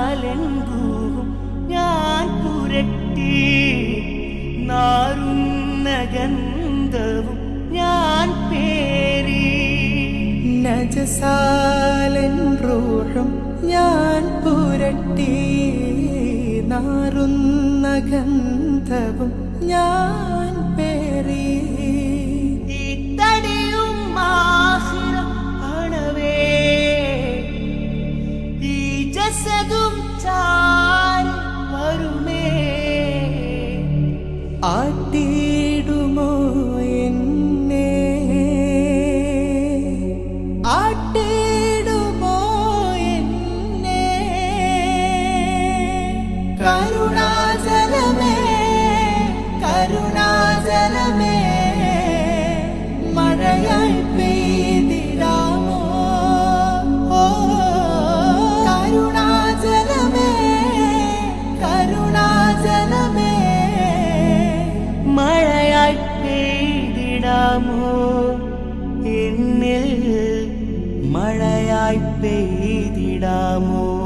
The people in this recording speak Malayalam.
നജസാലെങ്കൂവും ഞാൻ പുരട്ടി നാറുന്ന ഗന്ധവും ഞാൻ പേരി നജസാലൻ റൂഹും ഞാൻ പുരട്ടി നാറുന്ന ഗന്ധവും ഞാൻ ആട്ടിടുമോ എന്നെ? ആട്ടിടുമോ மழையாய் பெய்திடாமோ?